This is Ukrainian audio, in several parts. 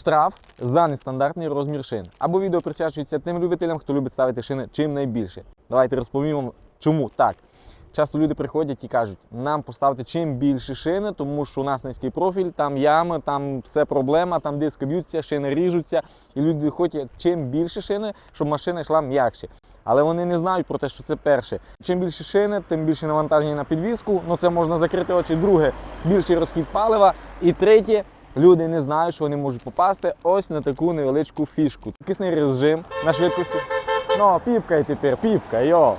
штраф за нестандартний розмір шин. Або відео присвячується тим любителям, хто любить ставити шини чим найбільше. Давайте розповім вам, чому так. Часто люди приходять і кажуть, нам поставити чим більше шини, тому що у нас низький профіль, там ями, там все проблема, там диски б'ються, шини ріжуться. І люди хочуть чим більше шини, щоб машина йшла м'якше. Але вони не знають про те, що це перше. Чим більше шини, тим більше навантаження на підвіску. Ну це можна закрити очі. Друге, більший розхід палива. І третє, люди не знають, що вони можуть попасти ось на таку невеличку фішку. Кисний режим на швидкості. Ну, піпкай тепер, піпкай, йо.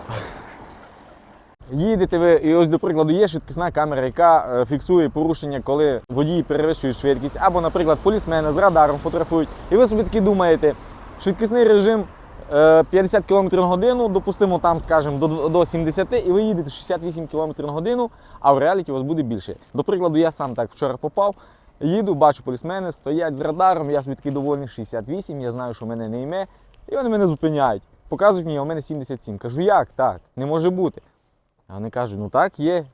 Їдете ви, і ось, до прикладу, є швидкісна камера, яка е, фіксує порушення, коли водії перевищують швидкість, або, наприклад, полісмени з радаром фотографують. І ви собі таки думаєте, швидкісний режим е, 50 км на годину, допустимо там, скажімо, до 70, і ви їдете 68 км на годину, а в реаліті у вас буде більше. До прикладу, я сам так вчора попав. Їду, бачу полісмени, стоять з радаром, я собі довольний 68, я знаю, що мене не йме, і вони мене зупиняють. Показують мені, а у мене 77. Кажу, як так? Не може бути. А вони кажуть, ну так, є.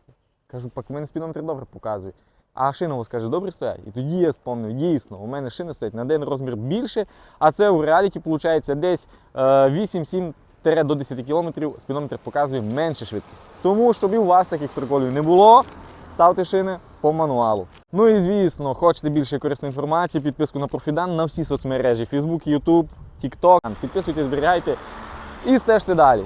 Кажу, пак у мене спідометр добре показує. А шина у вас каже, добре стоять. І тоді я спомнив, дійсно, у мене шини стоять на один розмір більше, а це у реаліті виходить десь е, 8-7 до 10 км спідометр показує менше швидкість. Тому, щоб і у вас таких приколів не було, ставте шини по мануалу. Ну і звісно, хочете більше корисної інформації, підписку на профідан на всі соцмережі: Facebook, YouTube, TikTok. Підписуйтесь, зберігайте і стежте далі.